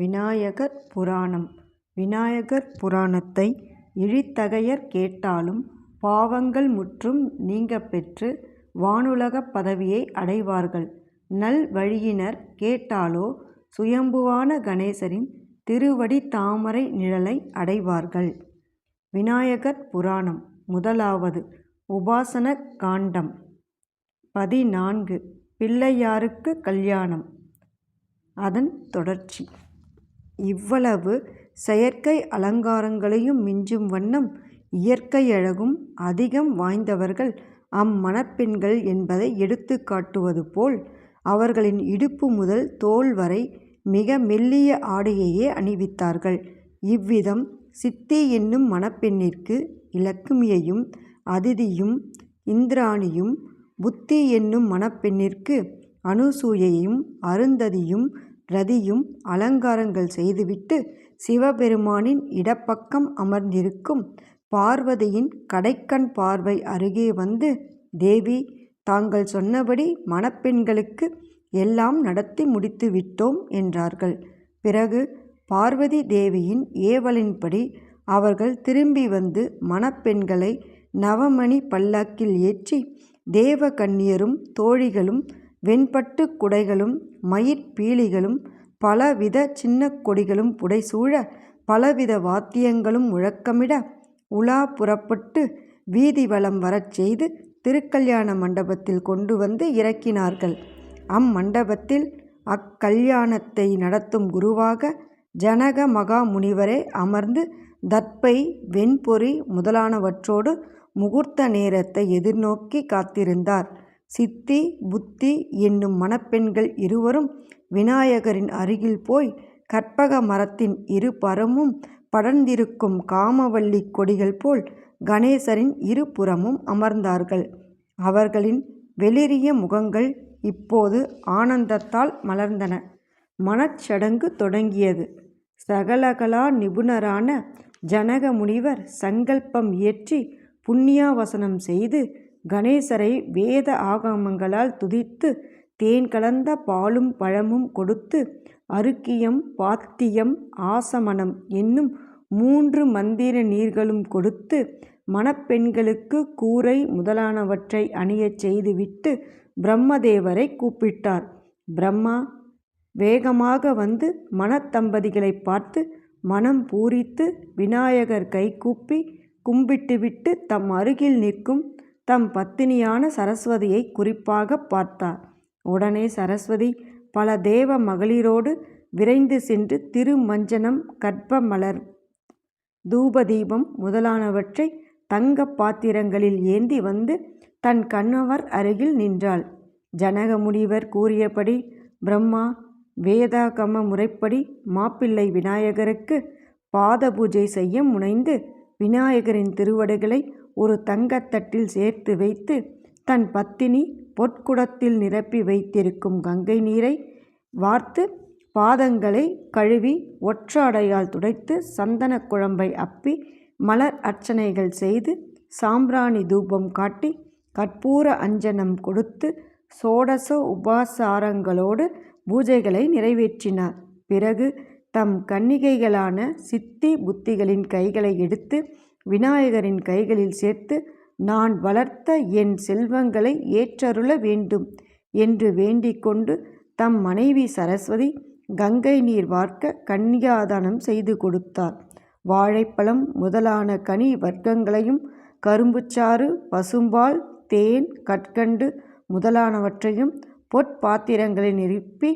விநாயகர் புராணம் விநாயகர் புராணத்தை இழித்தகையர் கேட்டாலும் பாவங்கள் முற்றும் நீங்கப்பெற்று வானுலகப் பதவியை அடைவார்கள். நல்வழியினர் கேட்டாலோ சுயம்புவான கணேசரின் திருவடி தாமரை நிழலை அடைவார்கள். விநாயகர் புராணம் முதலாவது உபாசன காண்டம் பதினான்கு பிள்ளையாருக்கு கல்யாணம் அதன் தொடர்ச்சி. இவ்வளவு செயற்கை அலங்காரங்களையும் மிஞ்சும் வண்ணம் இயற்கையழகும் அதிகம் வாய்ந்தவர்கள் அம்மணப்பெண்கள் என்பதை எடுத்து காட்டுவது போல் அவர்களின் இடுப்பு முதல் தோல் வரை மிக மெல்லிய ஆடையையே அணிவித்தார்கள். இவ்விதம் சித்தி என்னும் மணப்பெண்ணிற்கு இலக்குமியையும் அதிதியும் இந்திராணியும் புத்தி என்னும் மணப்பெண்ணிற்கு அனுசூயையும் அருந்ததியும் ரதியும் அலங்காரங்கள் செய்துவிட்டு சிவபெருமானின் இடப்பக்கம் அமர்ந்திருக்கும் பார்வதியின் கடைக்கண் பார்வை அருகே வந்து தேவி தாங்கள் சொன்னபடி மணப்பெண்களுக்கு எல்லாம் நடத்தி முடித்து விட்டோம் என்றார்கள். பிறகு பார்வதி தேவியின் ஏவலின்படி அவர்கள் திரும்பி வந்து மணப்பெண்களை நவமணி பல்லாக்கில் ஏற்றி தேவகன்னியரும் தோழிகளும் வெண்பட்டுக் குடைகளும் மயிற் பீலிகளும் பலவித சின்ன கொடிகளும் புடைசூழ பலவித வாத்தியங்களும் முழக்கமிட உலா புறப்பட்டு வீதி வலம் வரச் செய்து திருக்கல்யாண மண்டபத்தில் கொண்டு வந்து இறக்கினார்கள். அம்மண்டபத்தில் அக்கல்யாணத்தை நடத்தும் குருவாக ஜனக மகாமுனிவரே அமர்ந்து தற்பை வெண்பொறி முதலானவற்றோடு முகூர்த்த நேரத்தை எதிர்நோக்கி காத்திருந்தார். சித்தி புத்தி என்னும் மணப்பெண்கள் இருவரும் விநாயகரின் அருகில் போய் கற்பக மரத்தின் இரு பரமும் படர்ந்திருக்கும் காமவல்லி கொடிகள் போல் கணேசரின் இருபுறமும் அமர்ந்தார்கள். அவர்களின் வெளிறிய முகங்கள் இப்போது ஆனந்தத்தால் மலர்ந்தன. மனச்சடங்கு தொடங்கியது. சகலகலா நிபுணரான ஜனக முனிவர் சங்கல்பம் இயற்றி புண்ணியாவசனம் செய்து கணேசரை வேத ஆகமங்களால் துதித்து தேன் கலந்த பாலும் பழமும் கொடுத்து அருக்கியம் பாத்தியம் ஆசமனம் என்னும் மூன்று மந்திர நீர்களும் கொடுத்து மணப்பெண்களுக்கு கூரை முதலானவற்றை அணியச் செய்துவிட்டு பிரம்மதேவரை கூப்பிட்டார். பிரம்மா வேகமாக வந்து மணத்தம்பதிகளைப் பார்த்து மனம் பூரித்து விநாயகர் கைகூப்பி கும்பிட்டுவிட்டு தம் அருகில் நிற்கும் தம் பத்தினியான சரஸ்வதியை குறிப்பாகப் பார்த்தார். உடனே சரஸ்வதி பல தேவ மகளிரோடு விரைந்து சென்று திருமஞ்சனம் கற்ப மலர் தூபதீபம் முதலானவற்றை தங்க பாத்திரங்களில் ஏந்தி வந்து தன் கணவர் அருகில் நின்றாள். ஜனக முனிவர் கூறியபடி பிரம்மா வேதாகம முறைப்படி மாப்பிள்ளை விநாயகருக்கு பாத பூஜை செய்ய முனைந்து விநாயகரின் திருவடுகளை ஒரு தங்கத் தட்டில் சேர்த்து வைத்து தன் பத்தினி பொற்குடத்தில் நிரப்பி வைத்திருக்கும் கங்கை நீரை வார்த்து பாதங்களை கழுவி ஒற்றாடையால் துடைத்து சந்தன குழம்பை அப்பி மலர் அர்ச்சனைகள் செய்து சாம்பிராணி தூபம் காட்டி கற்பூர அஞ்சனம் கொடுத்து சோடச உபாசாரங்களோடு பூஜைகளை நிறைவேற்றினார். பிறகு தம் கன்னிகைகளான சித்தி புத்திகளின் கைகளை எடுத்து விநாயகரின் கைகளில் சேர்த்து நான் வளர்த்த என் செல்வங்களை ஏற்றருள வேண்டும் என்று வேண்டிக்கொண்டு தம் மனைவி சரஸ்வதி கங்கை நீர் வார்க்க கன்னியாதானம் செய்து கொடுத்தார். வாழைப்பழம் முதலான கனி வர்க்கங்களையும் கரும்புச்சாறு பசும்பால் தேன் கற்கண்டு முதலானவற்றையும் பொற்பாத்திரங்களை நிரப்பி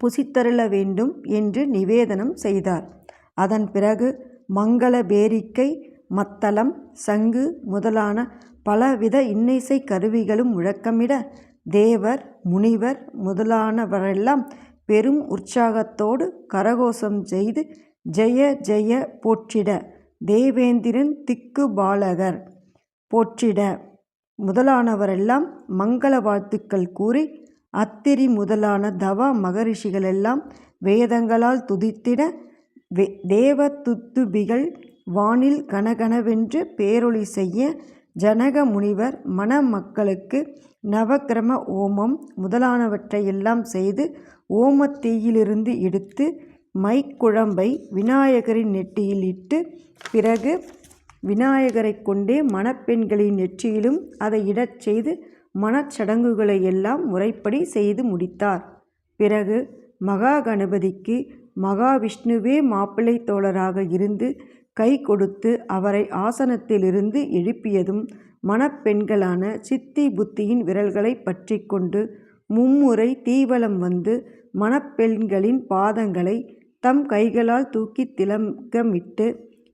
புசித்தருள வேண்டும் என்று நிவேதனம் செய்தார். அதன் பிறகு மங்கள பேரிக்கை மத்தளம் சங்கு முதலான பலவித இன்னிசைக் கருவிகளும் முழக்கமிட தேவர் முனிவர் முதலானவரெல்லாம் பெரும் உற்சாகத்தோடு கரகோஷம் செய்து ஜெய ஜெய போற்றிட. தேவேந்திரன் திக்கு பாலகர் போற்றிட. முதலானவரெல்லாம் மங்கள வாழ்த்துக்கள் கூறி அத்திரி முதலான தவ மகரிஷிகளெல்லாம் வேதங்களால் துதித்திட தேவதுத்துபிகள் வானில் கணகணவென்று பேரொலி செய்ய ஜனக முனிவர் மணமக்களுக்கு நவக்கிரம ஓமம் முதலானவற்றையெல்லாம் செய்து ஓமத்தீயிலிருந்து எடுத்து மைக்குழம்பை விநாயகரின் நெற்றியில் இட்டு பிறகு விநாயகரைக் கொண்டே மணப்பெண்களின் நெற்றியிலும் அதை இடச் செய்து மணச்சடங்குகளை எல்லாம் முறைப்படி செய்து முடித்தார். பிறகு மகா கணபதிக்கு மகாவிஷ்ணுவே மாப்பிள்ளை தோழராக இருந்து கை கொடுத்து அவரை ஆசனத்திலிருந்து எழுப்பியதும் மணப்பெண்களான சித்தி புத்தியின் விரல்களைப் பற்றி கொண்டு மும்முறை தீவலம் வந்து மணப்பெண்களின் பாதங்களை தம் கைகளால் தூக்கி திலங்கமிட்டு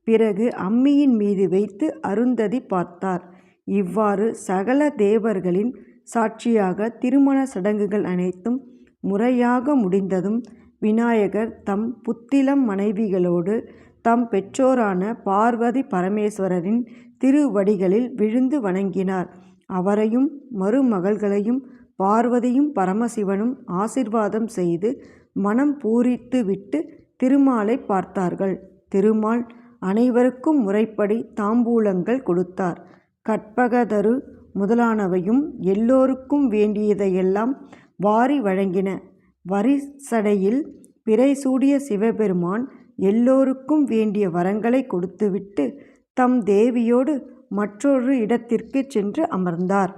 பிறகு அம்மியின் மீது வைத்து அருந்ததி பார்த்தார். இவ்வாறு சகல தேவர்களின் சாட்சியாக திருமண சடங்குகள் அனைத்தும் முறையாக முடிந்ததும் விநாயகர் தம் புத்திளம் மனைவிகளோடு தம் பெற்றோரான பார்வதி பரமேஸ்வரரின் திருவடிகளில் விழுந்து வணங்கினார். அவரையும் மருமகள்களையும் பார்வதியும் பரமசிவனும் ஆசிர்வாதம் செய்து மணம் பூரித்துவிட்டு திருமாலைப் பார்த்தார்கள். திருமால் அனைவருக்கும் முறைப்படி தாம்பூலங்கள் கொடுத்தார். கற்பகதரு முதலானவையும் எல்லோருக்கும் வேண்டியதையெல்லாம் வாரி வழங்கின. வரிசடையில் பிறை சூடிய சிவபெருமான் எல்லோருக்கும் வேண்டிய வரங்களை கொடுத்துவிட்டு தம் தேவியோடு மற்றொரு இடத்திற்குச் சென்று அமர்ந்தார்.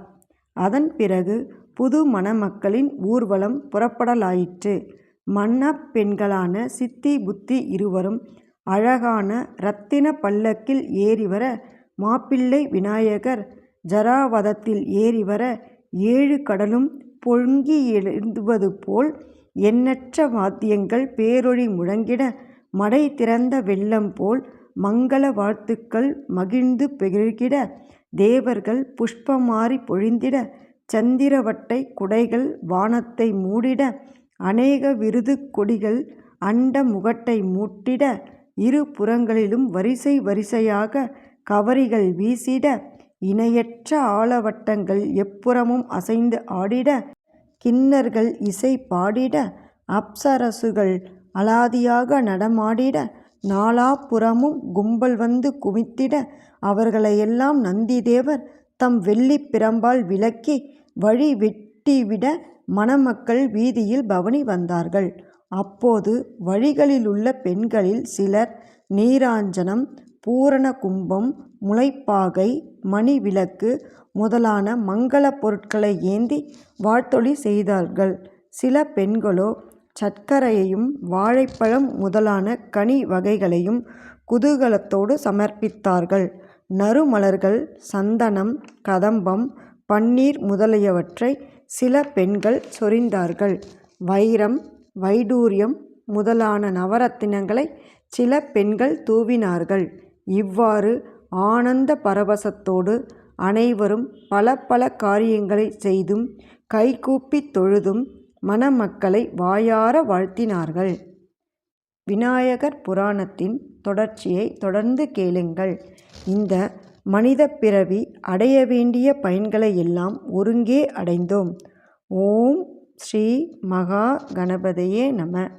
அதன் பிறகு புது மணமக்களின் ஊர்வலம் புறப்படலாயிற்று. மணப்பெண்களான சித்தி புத்தி இருவரும் அழகான இரத்தின பல்லக்கில் ஏறிவர மாப்பிள்ளை விநாயகர் ஜராவதத்தில் ஏறிவர ஏழு கடலும் பொங்கியெழுவது போல் எண்ணற்ற வாத்தியங்கள் பேரொழி முழங்கிட மடை திறந்த வெள்ளம் போல் மங்கள வாழ்த்துக்கள் மகிழ்ந்து பெருகிட தேவர்கள் புஷ்பமாரி பொழிந்திட சந்திரவட்டை குடைகள் வானத்தை மூடிட அநேக விருது கொடிகள் அண்ட முகட்டை மூட்டிட இரு புறங்களிலும் வரிசை வரிசையாக கவரிகள் வீசிட இணையற்ற ஆலவட்டங்கள் எப்புறமும் அசைந்து ஆடிட கிண்ணர்கள் இசை பாடிட அப்சரசுகள் அலாதியாக நடமாடிட நாலாபுறமும் கும்பல் வந்து குவித்திட அவர்களையெல்லாம் நந்திதேவர் தம் வெள்ளி பிரம்பால் விலக்கி வழி வெட்டிவிட மணமக்கள் வீதியில் பவனி வந்தார்கள். அப்போது வழிகளிலுள்ள பெண்களில் சிலர் நீராஞ்சனம் பூரண கும்பம் முளைப்பாகை மணிவிளக்கு முதலான மங்கள பொருட்களை ஏந்தி வாழ்த்தொழி செய்தார்கள். சில பெண்களோ சர்க்கரையையும் வாழைப்பழம் முதலான கனி வகைகளையும் குதூகலத்தோடு சமர்ப்பித்தார்கள். நறுமலர்கள் சந்தனம் கதம்பம் பன்னீர் முதலியவற்றை சில பெண்கள் சொரிந்தார்கள். வைரம் வைடூரியம் முதலான நவரத்தினங்களை சில பெண்கள் தூவினார்கள். இவ்வாறு ஆனந்த பரவசத்தோடு அனைவரும் பல பல காரியங்களை செய்தும் கைகூப்பித் தொழுதும் மணமக்களை வாயார வாழ்த்தினார்கள். விநாயகர் புராணத்தின் தொடர்ச்சியைத் தொடர்ந்து கேளுங்கள். இந்த மனிதப் பிறவி அடைய வேண்டிய பயன்களை எல்லாம் ஒருங்கே அடைந்தோம். ஓம் ஸ்ரீ மகா கணபதியே நம